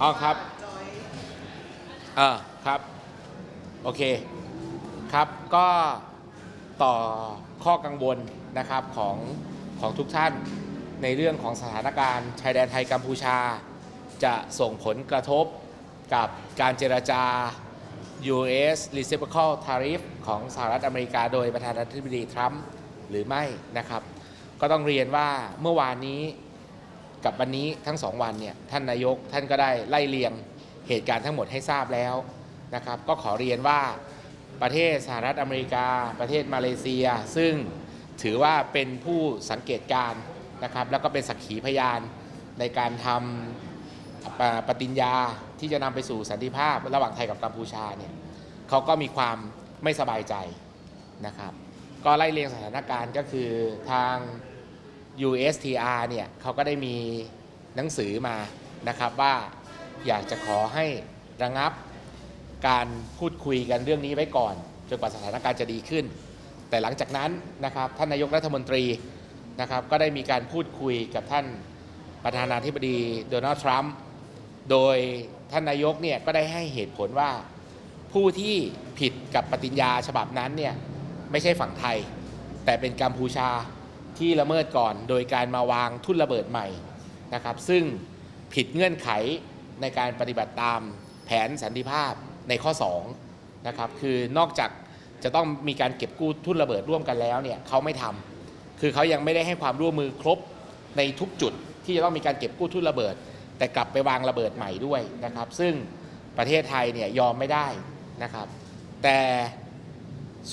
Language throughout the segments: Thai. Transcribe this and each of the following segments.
อ๋อครับอยเออครับ โอเค ครับก็ต่อข้อกังวลนะครับของของทุกท่านในเรื่องของสถานการณ์ชายแดนไทยกัมพูชา จะส่งผลกระทบกับการเจรจา US Reciprocal Tariff ของสหรัฐอเมริกาโดยประธานาธิบดีทรัมป์หรือไม่นะครับ ก็ต้องเรียนว่าเมื่อวานนี้ กับวันนี้ทั้งสองวันเนี่ยท่านนายกท่านก็ได้ไล่เลียงเหตุการณ์ทั้งหมดให้ทราบแล้วนะครับก็ขอเรียนว่าประเทศสหรัฐอเมริกา ประเทศมาเลเซีย ซึ่งถือว่าเป็นผู้สังเกตการณ์นะครับแล้วก็เป็นสักขีพยานในการทำปปฏิญญาที่จะนำไปสู่สันติภาพระหว่างไทยกับกัมพูชาเนี่ยเขาก็มีความไม่สบายใจนะครับ ก็ไล่เรียงสถานการณ์ก็คือทาง USTR เนี่ยเขาก็ได้มีหนังสือมานะครับว่าอยากจะขอให้ระงับการพูดคุยกันเรื่องนี้ไว้ก่อน จนกว่าสถานการณ์จะดีขึ้น แต่หลังจากนั้นนะครับท่านนายกรัฐมนตรีนะครับก็ได้มีการพูดคุยกับท่านประธานาธิบดีโดนัลด์ทรัมป์โดยท่านนายกเนี่ยก็ได้ให้เหตุผลว่า ผู้ที่ผิดกับปฏิญญาฉบับนั้นเนี่ยไม่ใช่ฝั่งไทย แต่เป็นกัมพูชา ที่ละเมิดก่อน โดยการมาวางทุ่นระเบิดใหม่นะครับ ซึ่งผิดเงื่อนไขในการปฏิบัติตามแผนสันติภาพในข้อ2นะครับคือนอกจากจะต้องมีการเก็บกู้ทุ่นระเบิดร่วมกันแล้วเนี่ยเขาไม่ทำคือเขายังไม่ได้ให้ความร่วมมือครบในทุกจุดที่จะต้องมีการเก็บกู้ทุ่นระเบิด แต่กลับไปวางระเบิดใหม่ด้วยนะครับ ซึ่งประเทศไทยเนี่ยยอมไม่ได้นะครับ แต่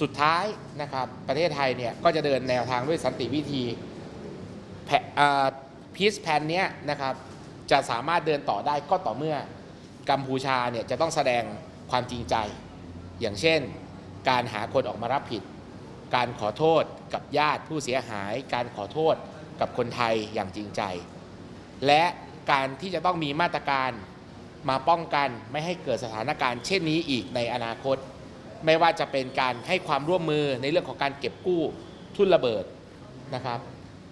สุดท้ายนะครับประเทศไทยเนี่ยก็จะเดินแนวทางด้วยสันติวิธีพีซแพนเนี้ยนะครับจะสามารถเดินต่อได้ก็ต่อเมื่อกัมพูชาเนี่ยจะต้องแสดงความจริงใจ อย่างเช่น การหาคนออกมารับผิด การขอโทษกับญาติผู้เสียหาย การขอโทษกับคนไทยอย่างจริงใจ และการที่จะต้องมีมาตรการมาป้องกันไม่ให้เกิดสถานการณ์เช่นนี้อีกในอนาคต ไม่ว่าจะเป็นการให้ความร่วมมือในเรื่องของการเก็บกู้ทุนระเบิดนะครับ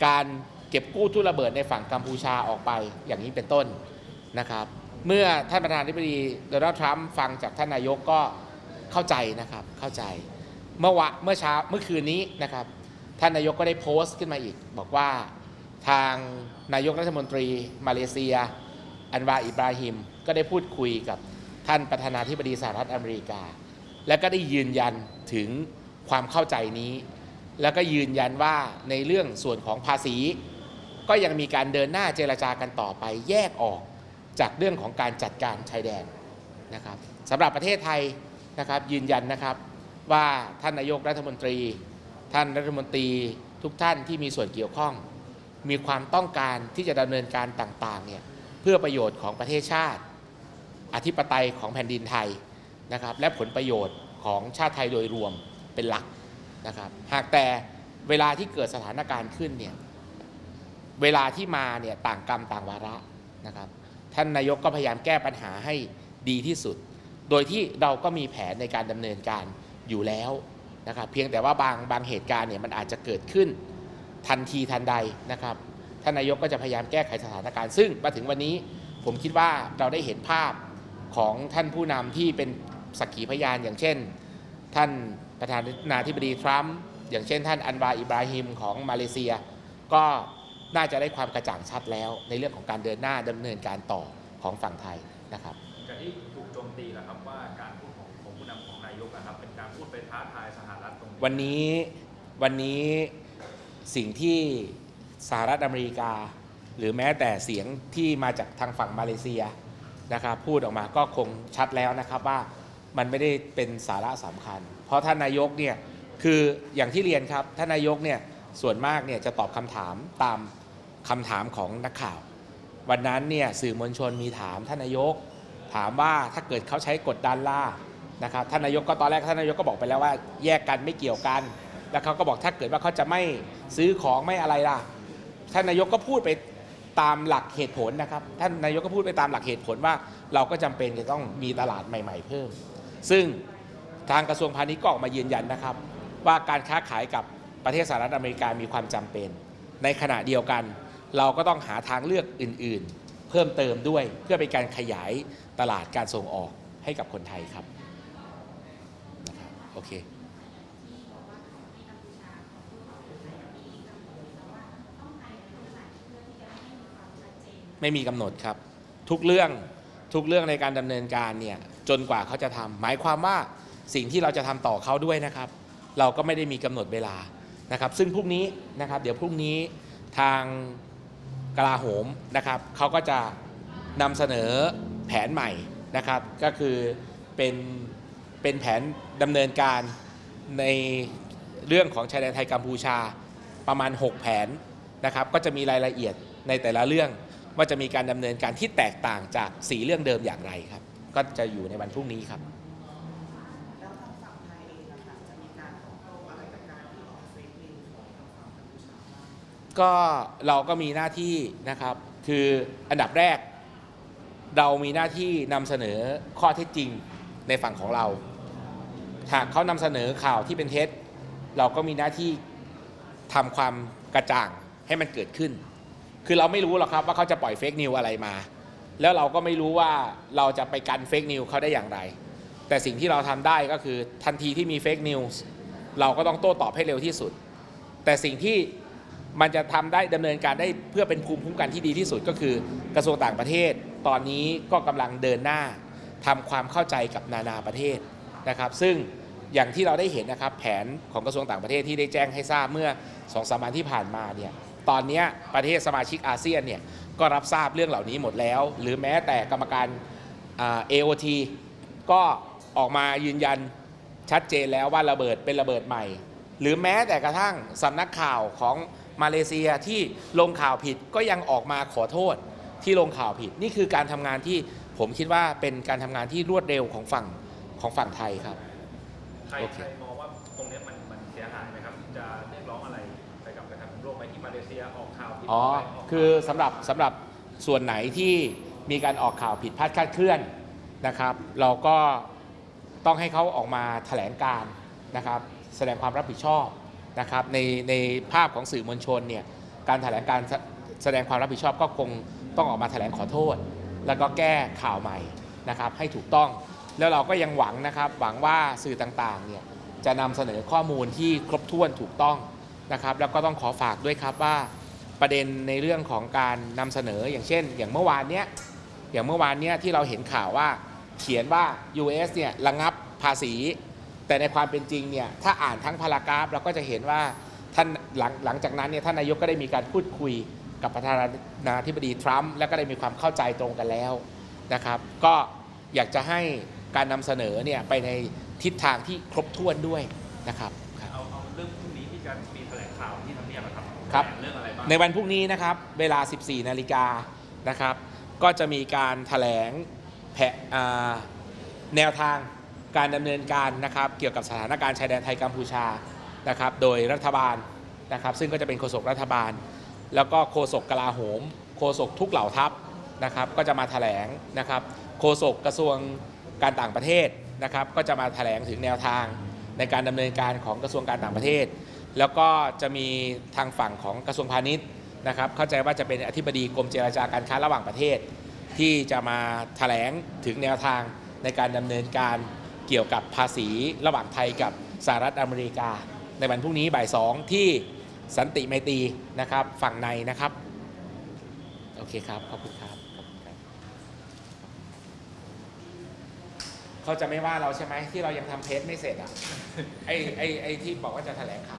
การเก็บกู้ทุนระเบิดในฝั่งกัมพูชาออกไปอย่างนี้เป็นต้นนะครับ เมื่อท่านประธานาธิบดีโดนัลด์ทรัมป์ฟังจากท่านนายกก็เข้าใจนะครับเข้าใจเมื่อวะเมื่อเช้าเมื่อคืนนี้นะครับ ท่านนายกก็ได้โพสต์ขึ้นมาอีก บอกว่าทางนายกรัฐมนตรีมาเลเซีย อันวาอิบราฮิม ก็ได้พูดคุยกับท่านประธานาธิบดีสหรัฐอเมริกา และก็ได้ยืนยันถึงความเข้าใจนี้ แล้วก็ยืนยันว่าในเรื่องส่วนของภาษี ก็ยังมีการเดินหน้าเจรจากันต่อไปแยกออกจากเรื่องของการจัดการชายแดนนะครับสำหรับประเทศไทยนะครับยืนยันนะครับว่าท่านนายกรัฐมนตรี ท่านรัฐมนตรีทุกท่านที่มีส่วนเกี่ยวข้อง มีความต้องการที่จะดำเนินการต่างๆเนี่ยเพื่อประโยชน์ของประเทศชาติ อธิปไตยของแผ่นดินไทย นะครับและผลประโยชน์ของชาติไทยโดยรวมเป็นหลักนะครับหากแต่เวลาที่เกิดสถานการณ์ขึ้นเนี่ยเวลาที่มาเนี่ยต่างกรรมต่างวาระนะครับท่านนายกก็พยายามแก้ปัญหาให้ดีที่สุด โดยที่เราก็มีแผนในการดำเนินการอยู่แล้วนะครับเพียงแต่ว่าบางบางเหตุการณ์เนี่ยมันอาจจะเกิดขึ้นทันทีทันใดนะครับท่านนายกก็จะพยายามแก้ไขสถานการณ์ซึ่งมาถึงวันนี้ผมคิดว่าเราได้เห็นภาพของท่านผู้นำที่เป็น สักขีพยานอย่างเช่น ท่านประธานาธิบดีทรัมป์อย่างเช่น ท่านอันวาอิบราฮิมของมาเลเซีย ก็น่าจะได้ความกระจ่างชัดแล้ว ในเรื่องของการเดินหน้าดำเนินการต่อของฝั่งไทยนะครับจากที่ถูกโจมตีแล้วครับว่าการพูดของของผู้นำของนายกนะครับเป็นการพูดไปท้าทายสหรัฐตรงนี้วันนี้วันนี้สิ่งที่สหรัฐอเมริกา หรือแม้แต่เสียงที่มาจากทางฝั่งมาเลเซียนะครับพูดออกมาก็คงชัดแล้วนะครับว่า มันไม่ได้เป็นสาระสำคัญ เพราะท่านนายกเนี่ยคืออย่างที่เรียนครับท่านนายกเนี่ยส่วนมากเนี่ยจะตอบคำถามตามคำถามของนักข่าว วันนั้นเนี่ยสื่อมวลชนมีถามท่านนายก ถามว่าถ้าเกิดเขาใช้กดดันล่านะครับท่านนายกก็ตอนแรกท่านนายกก็บอกไปแล้วว่าแยกกันไม่เกี่ยวกัน แล้วเขาก็บอกถ้าเกิดว่าเขาจะไม่ซื้อของไม่อะไรล่ะท่านนายกก็พูดไปตามหลักเหตุผลนะครับท่านนายกก็พูดไปตามหลักเหตุผลว่า เราก็จำเป็นจะต้องมีตลาดใหม่ ๆ เพิ่ม ซึ่งทางกระทรวงพาณิชย์ก็ออกมายืนยันนะครับ ว่าการค้าขายกับประเทศสหรัฐอเมริกามีความจำเป็น ในขณะเดียวกัน เราก็ต้องหาทางเลือกอื่น ๆ เพิ่มเติมด้วยเพื่อเป็นการขยายตลาดการส่งออกให้กับคนไทยครับนะครับโอเคไม่มีกำหนดครับ ทุกเรื่องทุกเรื่องในการดำเนินการเนี่ย จนกว่าเขาจะทำหมายความว่าสิ่งที่เราจะทำต่อเขาด้วยนะครับ เราก็ไม่ได้มีกำหนดเวลานะครับ ซึ่งพรุ่งนี้นะครับ เดี๋ยวพรุ่งนี้ทางกลาโหมนะครับเขาก็จะนำเสนอแผนใหม่นะครับ ก็คือเป็นเป็นแผนดำเนินการในเรื่องของชายแดนไทยกัมพูชาประมาณ 6 แผนนะครับ ก็จะมีรายละเอียดในแต่ละเรื่องว่าจะมีการดำเนินการที่แตกต่างจากสีเรื่องเดิมอย่างไรครับ ก็จะอยู่ในวันพรุ่งนี้ครับแล้วทางฝั่งไทยเองนะคะจะมีการตอบโต้อะไรกับการที่ออกเฟซนิวของทางฝั่งกัมพูชาบ้างก็เราก็มีหน้าที่นะครับ คืออันดับแรก เรามีหน้าที่นำเสนอข้อเท็จจริงในฝั่งของเรา หากเขานำเสนอข่าวที่เป็นเท็จ เราก็มีหน้าที่ทำความกระจ่างให้มันเกิดขึ้น คือเราไม่รู้หรอกครับว่าเขาจะปล่อยเฟกนิวอะไรมา แล้วเราก็ไม่รู้ว่าเราจะไปกันเฟกนิวเขาได้อย่างไร แต่สิ่งที่เราทำได้ก็คือทันทีที่มีเฟกนิวส์เราก็ต้องโต้ตอบให้เร็วที่สุด แต่สิ่งที่มันจะทำได้ดำเนินการได้เพื่อเป็นภูมิคุ้มกันที่ดีที่สุดก็คือกระทรวงต่างประเทศ ตอนนี้ก็กำลังเดินหน้าทำความเข้าใจกับนานาประเทศนะครับ ซึ่งอย่างที่เราได้เห็นนะครับแผนของกระทรวงต่างประเทศที่ได้แจ้งให้ทราบเมื่อ2อสวันที่ผ่านมาเนี่ย ตอนเนี้ยประเทศสมาชิกอาเซียนเนี่ยก็รับทราบเรื่องเหล่านี้หมดแล้ว หรือแม้แต่กรรมการอ่า AOT ก็ออกมายืนยันชัดเจนแล้วว่าระเบิดเป็นระเบิดใหม่ หรือแม้แต่กระทั่งสำนักข่าวของมาเลเซียที่ลงข่าวผิดก็ยังออกมาขอโทษที่ลงข่าวผิด นี่คือการทำงานที่ผมคิดว่าเป็นการทำงานที่รวดเร็วของฝั่งของฝั่งไทยครับไทยโอเค เลเซียออกข่าวผิดอ๋อ ไปกข่าวคือสำหรับสำหรับส่วนไหนที่มีการออกข่าวผิดพลาดคลาดเคลื่อนนะครับ เราก็ต้องให้เขาออกมาแถลงการนะครับ แสดงความรับผิดชอบนะครับในในภาพของสื่อมวลชนเนี่ยการแถลงการแสแสดงความรับผิดชอบก็คงต้องออกมาแถลงขอโทษ แล้วก็แก้ข่าวใหม่นะครับให้ถูกต้อง แล้วเราก็ยังหวังนะครับหวังว่าสื่อต่างๆเนี่ยจะนำเสนอข้อมูลที่ครบถ้วนถูกต้อง นะครับแล้วก็ต้องขอฝากด้วยครับว่าประเด็นในเรื่องของการนำเสนออย่างเช่น อย่างเมื่อวานเนี้ยอย่างเมื่อวานเนี้ยที่เราเห็นข่าวว่าเขียนว่า US เนี่ยระงับภาษี แต่ในความเป็นจริงเนี่ยถ้าอ่านทั้งพารากราฟเราก็จะเห็นว่าท่านหลังหลังจากนั้นเนี่ยท่านนายกก็ได้มีการพูดคุยกับประธานาธิบดีทรัมป์แล้วก็ได้มีความเข้าใจตรงกันแล้วนะครับ ก็อยากจะให้การนำเสนอเนี่ยไปในทิศทางที่ครบถ้วนด้วยนะครับครับเอาเอาเรื่องพรุ่งนี้ที่จะมี ครับ เรื่องอะไรบ้างในวันพรุ่งนี้นะครับ เวลา 14 นาฬิกานะครับ ก็จะมีการถแถลงแผอ่าแนวทางการดำเนินการนะครับ เกี่ยวกับสถานการณ์ชายแดนไทยกัมพูชานะครับ โดยรัฐบาลนะครับ ซึ่งก็จะเป็นโฆษกรัฐบาล แล้วก็โฆษกกลาโหมโฆษกทุกเหล่าทัพนะครับ ก็จะมาแถลงนะครับโฆษกกระทรวงการต่างประเทศนะครับ ก็จะมาแถลงถึงแนวทางในการดำเนินการของกระทรวงการต่างประเทศ แล้วก็จะมีทางฝั่งของกระทรวงพาณิชย์นะครับ เข้าใจว่าจะเป็นอธิบดีกรมเจรจาการค้าระหว่างประเทศ ที่จะมาแถลงถึงแนวทางในการดำเนินการเกี่ยวกับภาษีระหว่างไทยกับสหรัฐอเมริกา ในวันพรุ่งนี้บ่ายสองที่สันติไมตรีนะครับฝั่งในนะครับ โอเคครับ ขอบคุณครับเขาจะไม่ว่าเราใช่ไหมที่เรายังทำเพจไม่เสร็จอะไอ้ไอ้ไอ้ที่บอกว่าจะแถลงข่าว